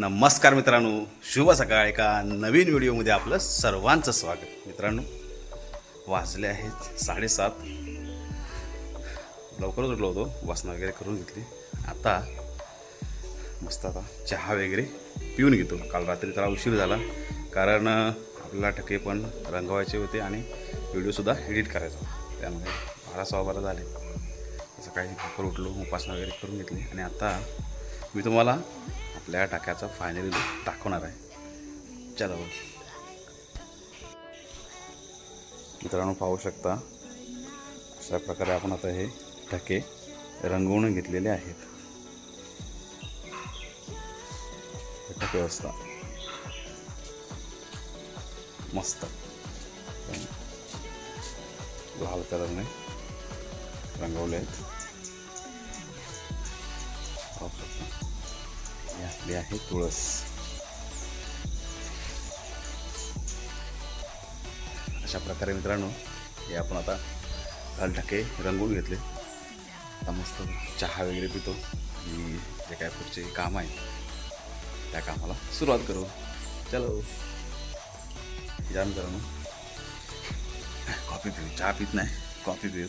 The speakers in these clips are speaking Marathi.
नमस्कार मित्रांनो. शुभ सकाळ. एका नवीन व्हिडिओमध्ये आपलं सर्वांचं स्वागत. मित्रांनो वाजले आहेत साडेसात. लवकरच उठलो होतो. वासना वगैरे करून घेतली. आता मस्त आता चहा वगैरे पिऊन घेतो. काल रात्री जरा उशीर झाला. कारण आपल्याला ठके पण रंगवायचे होते आणि व्हिडिओसुद्धा एडिट करायचा. त्यामुळे बारा सव्वा बारा झाले. सकाळी लवकर उठलो. उपासना वगैरे करून घेतली. आणि आता मी तुम्हाला आपल्या टाक्याचा फायनली लुक दाखवणार आहे. चला मित्रांनो पाहू शकता अशा प्रकारे आपण आता हे टाके रंगवून घेतलेले आहेत. हे टाके असता मस्त. लाल कलरने रंगवले आहेत. आपली आहे तुळस. अशा प्रकारे मित्रांनो हे आपण आता लाल टाके रंगून घेतले. आता मस्त चहा वगैरे पितो आणि जे काय पुढचे काम आहे त्या कामाला सुरुवात करू. चलो. या मित्रांनो. कॉफी पिऊ. चहा पित नाही. कॉफी पिऊ.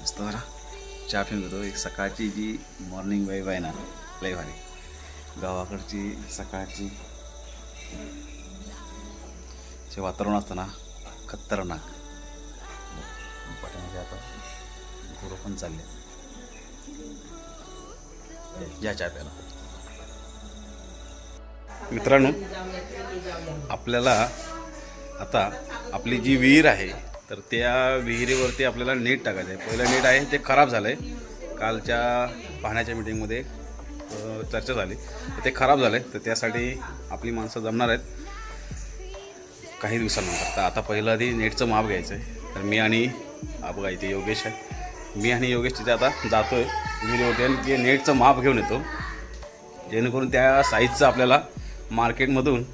मस्त बरा. चहा पिऊन घेतो. एक सकाळची जी मॉर्निंग वाईब आहे ना लय भारी. गावाकडची सकाळची जे वातावरण असतं ना खतरनाक. पाठीमागे आता गुरु पण चालले. या चहा प्याला मित्रांनो आपल्याला आता आपली जी विहीर आहे तर त्या विहिरीवरती आपल्याला नेट टाकायचं आहे. पहिलं नेट आहे ते खराब झालं आहे कालच्या पाहण्याच्या मिटिंगमध्ये चर्चा झाली. तर ते खराब झालं. तर त्यासाठी आपली माणसं जमणार आहेत. काही दिवसानंतर. तर आता पहिलं आधी नेटचं माप घ्यायचं आहे. तर मी आणि बघा इथे योगेश आहे. मी आणि योगेश तिथे आता जातो आहे विहिरीवरती आणि ते नेटचं माप घेऊन येतो. जेणेकरून त्या साईजचं आपल्याला मार्केटमधून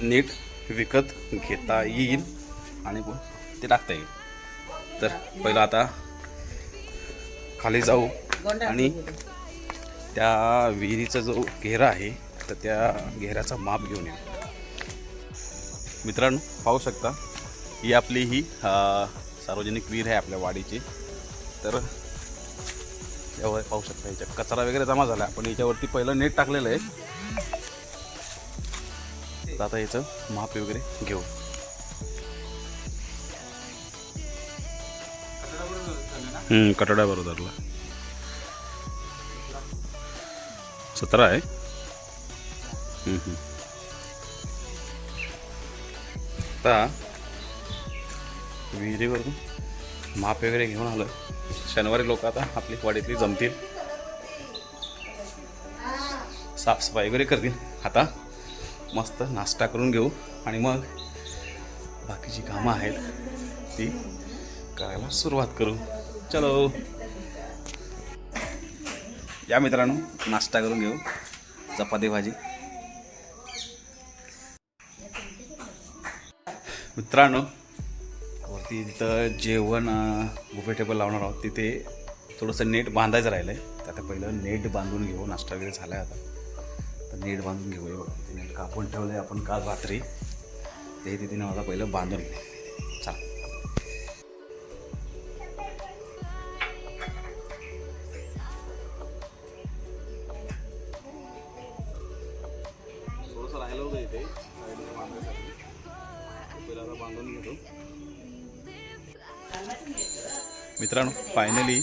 नीट विकत घेता येईल आणि ते टाकता येईल. तर पहिलं आता खाली जाऊ आणि त्या विहिरीचा जो घेरा आहे तर त्या घेऱ्याचा माप घेऊन येऊ. मित्रांनो पाहू शकता ही आपली ही सार्वजनिक विहीर आहे आपल्या वाडीची. तर यावर पाहू शकता याच्यात कचरा वगैरे जमा झाला. पण याच्यावरती पहिलं नेट टाकलेलं आहे. तर आता याचं माप वगैरे घेऊ. हम्म, कटोडा बरोबरला सतरा आहे. आता विहिरीवरून माप वगैरे घेऊन आलं शनिवारी लोक आता आपली वाडीतली जमतील. साफसफाई वगैरे करतील. आता मस्त नाश्ता करून घेऊ आणि मग बाकीची कामं आहेत ती करायला सुरुवात करू. चलो. या मित्रांनो नाश्ता करून घेऊ. चपाती भाजी. मित्रांनो वरती तिथं जेवण बुफे टेबल लावणार आहोत. तिथे थोडंसं नेट बांधायचं राहिलं आहे तर आता पहिलं नेट बांधून घेऊ. नाश्ता वगैरे झाला आहे आता. तर नेट बांधून घेऊ बघा. नेट कापून ठेवलं आहे आपण काल रात्री. ते तिथे माझा पहिलं बांधून घे मित्रांनो फायनली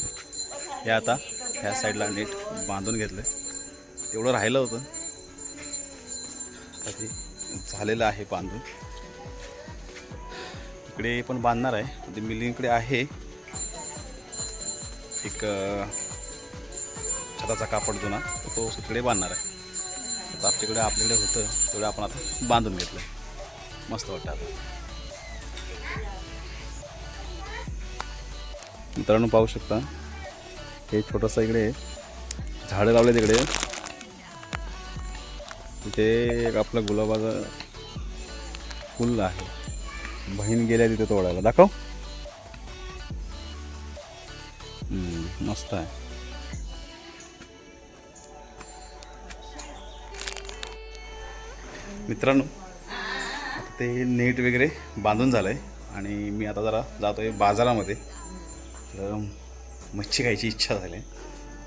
हे आता ह्या साईडला नीट बांधून घेतलं. तेवढं राहिलं होतं. आता ते झालेलं आहे बांधून. इकडे पण बांधणार आहे. ते मिलिंगकडे आहे. एक छताचा कापड जुना तो तिकडे बांधणार आहे. आता आपल्याकडे आपल्याकडे होतं तेवढं आपण आता बांधून घेतलं मस्त वाटतं आता. मित्रांनो पाहू शकता. हे छोटंसं इकडे झाडं लावले तिकडे. तिथे एक आपलं गुलाबाचं फुल आहे. बहीण गेल्या तिथे तोडायला. दाखव. मस्त आहे. मित्रांनो ते नेट वगैरे बांधून झालं आहे आणि मी आता जरा जातो आहे बाजारामध्ये. तर मच्छी खायची इच्छा झाली.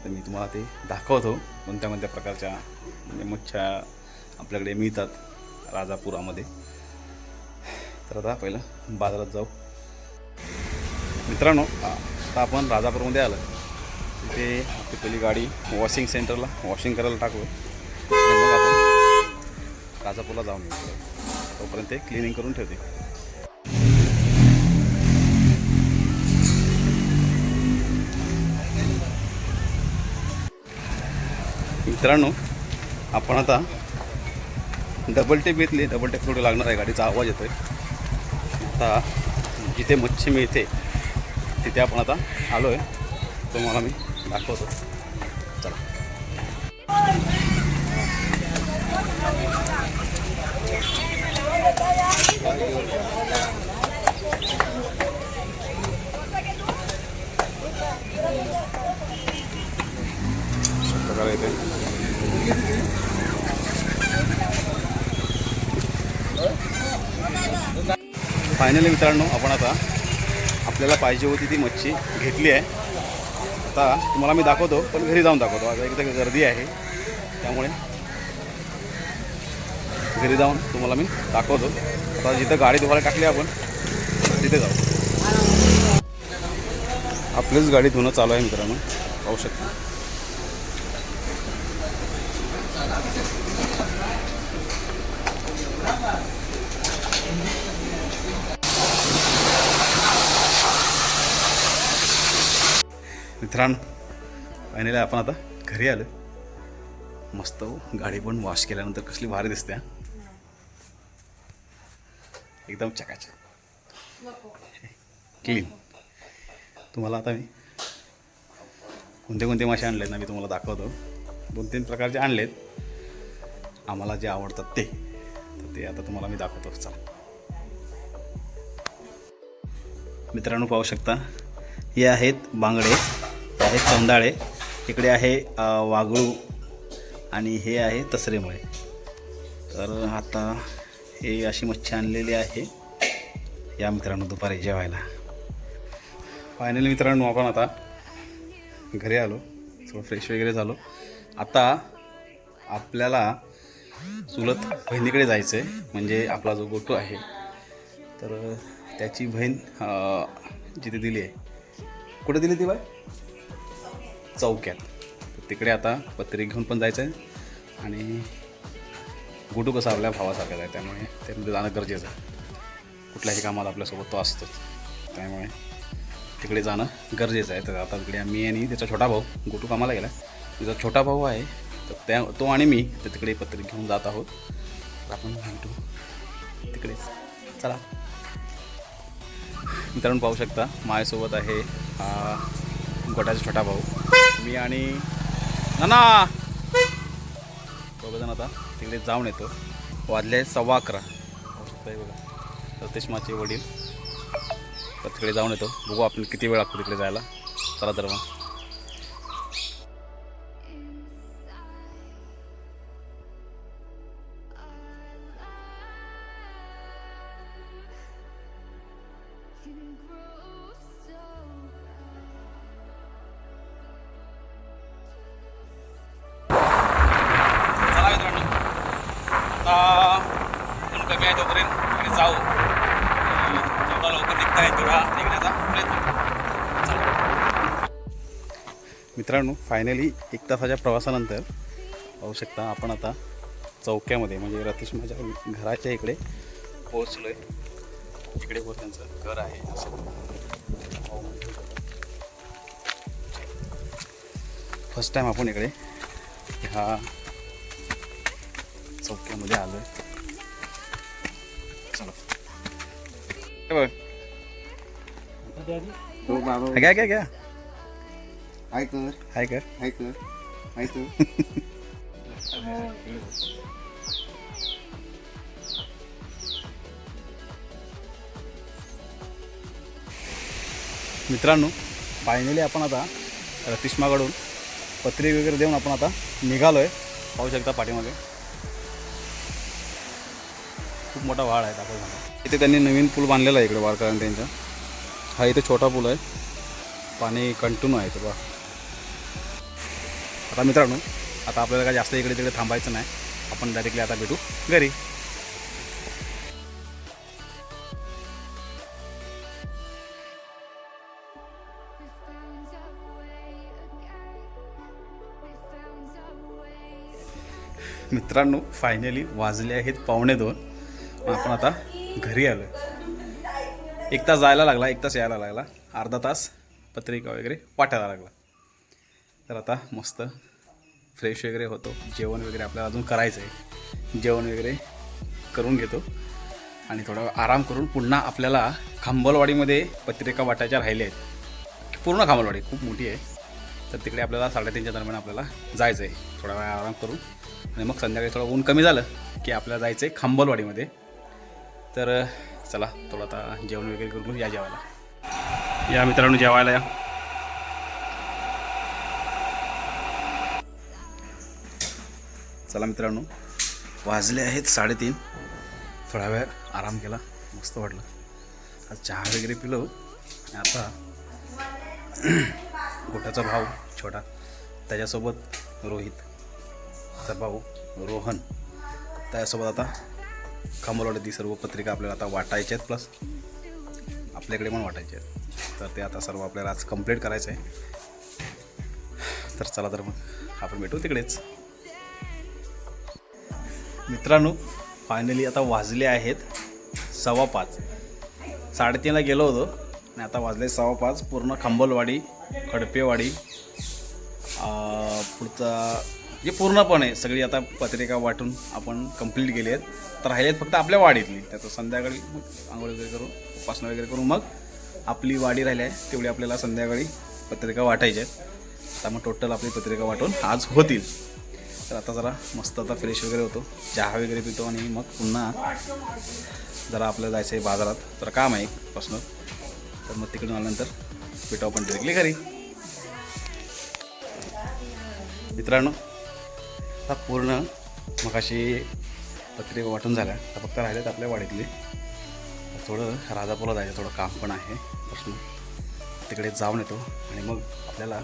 तर मी तुम्हाला ते दाखवतो. कोणत्या कोणत्या प्रकारच्या म्हणजे मच्छ्या आपल्याकडे मिळतात राजापुरामध्ये. तर आता पहिलं बाजारात जाऊ. मित्रांनो आता आपण राजापूरमध्ये आलं. तिथे आपली पहिली गाडी वॉशिंग सेंटरला वॉशिंग करायला टाकू मग आपण राजापूरला जाऊन येऊ. तोपर्यंत ते क्लिनिंग करून ठेवते. मित्रांनो आपण आता डबल टेप घेतली. डबल टेप थोडं लागणार आहे? गाडीचा आवाज येतोय. आता जिथे मच्छी मिळते तिथे आपण आता आलो आहे तुम्हाला मी दाखवतो. चला. Gracias. फायनली मित्रांनो आपण आता आपल्याला पाहिजे होती ती मच्छी घेतली आहे. आता तुम्हाला मी दाखवतो पण घरी जाऊन दाखवतो. आता एकदा गर्दी आहे त्यामुळे घरी जाऊन तुम्हाला मी दाखवतो. आता जिथं गाडी धुवायला टाकली आपण तिथे जाऊ. आपलीच गाडी धुणं चालू आहे मित्रांनो पाहू शकता. मित्रांनो फायनली आपण आता घरी आलो. मस्त गाडी पण वॉश केल्यानंतर कसली भारी दिसते हा. एकदम चकाचक. क्लीन तुम्हाला आता मी कोणते कोणते मासे आणलेत ना मी तुम्हाला दाखवतो. दोन तीन प्रकारचे आणलेत. आम्हाला जे आवडतात ते. तर ते आता तुम्हाला मी दाखवतो. चला. मित्रांनो पाहू शकता. हे आहेत बांगडे. आहे चौंदाळे इकडे आहे वागळू आणि हे आहे तसरेमुळे. तर आता हे अशी मच्छी आणलेली आहे. या मित्रांनो दुपारी जेवायला. फायनली मित्रांनो आपण आता घरी आलो. थोडं फ्रेश वगैरे झालो. आता आपल्याला चुलत बहिणीकडे जायचं आहे म्हणजे आपला जो गोटू आहे. तर त्याची बहीण जिथे दिली आहे. कुठे दिली ती बाय चौक्यात. तर तिकडे आता पत्रिका घेऊन पण जायचं आहे आणि गुटू कसं आपल्या भावासारखा आहे त्यामुळे त्यामध्ये म्हणजे जाणं गरजेचं आहे. कुठल्याही कामाला आपल्यासोबत तो असतोच. त्यामुळे तिकडे जाणं गरजेचं आहे. तर आता तिकडे मी आणि त्याचा छोटा भाऊ गुटू कामाला गेला. तिचा छोटा भाऊ आहे तर त्या तो आणि मी तर तिकडे पत्रिका घेऊन जात आहोत. तर आपण भेटू तिकडेच चला. मित्रांनो पाहू शकता माझ्यासोबत आहे गोटाचा गोट्याचा छोटा भाऊ. मी आणि नाना. दोघंजण आता तिकडे जाऊन येतो. वाजले सव्वा अकरा. बघा. रतेश माझे वडील. तर तिकडे जाऊन येतो. बघू आपण किती वेळ लागतो तिकडे जायला. चला तर मग. निघता निघण्याचा प्रयत्न मित्रांनो फायनली एक तासाच्या प्रवासानंतर पाहू शकता आपण आता चौक्यामध्ये म्हणजे रतीश माझ्या घराच्या इकडे पोहोचलो आहे इकडे वर त्यांचं घर आहे असं. फर्स्ट टाईम आपण इकडे ह्या चौक्यामध्ये आलो आहे चला बघ. हो बाबा काय काय काय हाय कर हाय कर हाय कर हाय कर मित्रांनो फायनली आपण आता रतिष्माकडून पत्रिका वगैरे देऊन आपण आता निघालो आहे पाहू शकता पाठीमागे. खूप मोठा वाढ आहे दाखल झाला इथे त्यांनी नवीन पूल बांधलेला आहे इकडे वारकऱ्यांनी त्यांच्या हा इथे छोटा पूल आहे. पाणी कंटिन्यू आहे इथे बघा. आता मित्रांनो आता आपल्याला काय जास्त इकडे तिकडे थांबायचं नाही. आपण डायरेक्टली आता भेटू घरी. मित्रांनो फायनली वाजले आहेत पावणे दोन. आपण आता घरी आलो एक तास जायला लागला एक तास यायला लागला. अर्धा तास पत्रिका वगैरे वाटायला लागला. तर आता मस्त फ्रेश वगैरे होतो. जेवण वगैरे आपल्याला अजून करायचं आहे. जेवण वगैरे करून घेतो. आणि थोडा आराम करून पुन्हा आपल्याला खांबलवाडीमध्ये पत्रिका वाटायच्या राहिल्या आहेत. पूर्ण खांबलवाडी खूप मोठी आहे. तर तिकडे आपल्याला साडेतीनच्या दरम्यान आपल्याला जायचं आहे. थोडा वेळ आराम करून. आणि मग संध्याकाळी थोडं ऊन कमी झालं की आपल्याला जायचं आहे खांबलवाडीमध्ये. तर चला थोडं आता जेवण वगैरे करून या जेवायला. या मित्रांनो जेवायला या. चला मित्रांनो वाजले आहेत साडेतीन. थोडा वेळ आराम केला मस्त वाटलं. आज चहा वगैरे पिलो. आणि आता गोट्याचा भाऊ छोटा त्याच्यासोबत रोहित. त्याचा भाऊ रोहन. त्याच्यासोबत आता खांबरवाड्यातील सर्व पत्रिका आपल्याला आता वाटायच्या आहेत प्लस आपल्याकडे पण वाटायचे आहेत. तर ते आता सर्व आपल्याला आज कंप्लीट करायचं आहे तर चला तर मग आपण भेटू तिकडेच. मित्रांनो फायनली आता वाजले आहेत सव्वा पाच. साडेतीनला गेलो होतो आणि आता वाजले सव्वा पाच. पूर्ण खंबलवाडी खडपेवाडी पुढचा जे पूर्णपणे सगळी आता पत्रिका वाटून आपण कंप्लीट केली आहेत तर राहिले आहेत फक्त आपल्या वाडीतली. त्याचं संध्याकाळी मग आंघोळ वगैरे करून उपासना वगैरे करून मग आपली वाडी राहिली आहे तेवढी आपल्याला संध्याकाळी पत्रिका वाटायच्या आहेत. आता मग टोटल आपली पत्रिका वाटून आज होतील. तर आता जरा मस्त आता फ्रेश वगैरे होतो. चहा वगैरे पितो आणि मग पुन्हा जरा आपल्याला जायचं आहे बाजारात. जरा काम आहे पर्सनल तर मग तिकडून आल्यानंतर भेटू आपण डिरेक्टली घरी. मित्रांनो आता पूर्ण मगाशी पत्रे वाटून झाल्या. तर फक्त राहिल्यात आपल्या वाडीतले. थोडं राजापूरला जायचं थोडं काम पण आहे. प्रश्न. तिकडे जाऊन येतो. आणि मग आपल्याला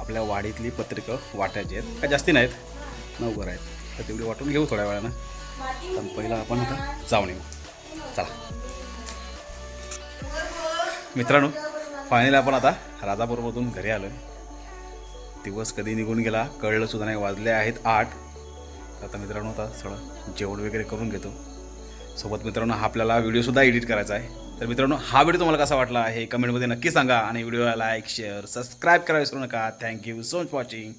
आपल्या वाडीतली पत्रिका वाटायची आहेत. का जास्ती नाहीत. नऊ घर आहेत. तर तेवढी वाटून घेऊ थोड्या वेळानं. पण पहिला आपण आता जाऊन येऊ. चला. मित्रांनो फायनली आपण आता राजापूरमधून घरी आलो दिवस कधी निघून गेला कळलं सुद्धा नाही. वाजले आहेत आठ. आता मित्रांनो आता थोडं जेवण वगैरे करून घेतो. सोबत मित्रांनो हा आपल्याला व्हिडिओसुद्धा एडिट करायचा आहे. तर मित्रांनो हा व्हिडिओ तुम्हाला कसा वाटला हे कमेंटमध्ये नक्की सांगा. आणि व्हिडिओला लाईक शेअर सबस्क्राईब करायला विसरू नका. Thank you so much watching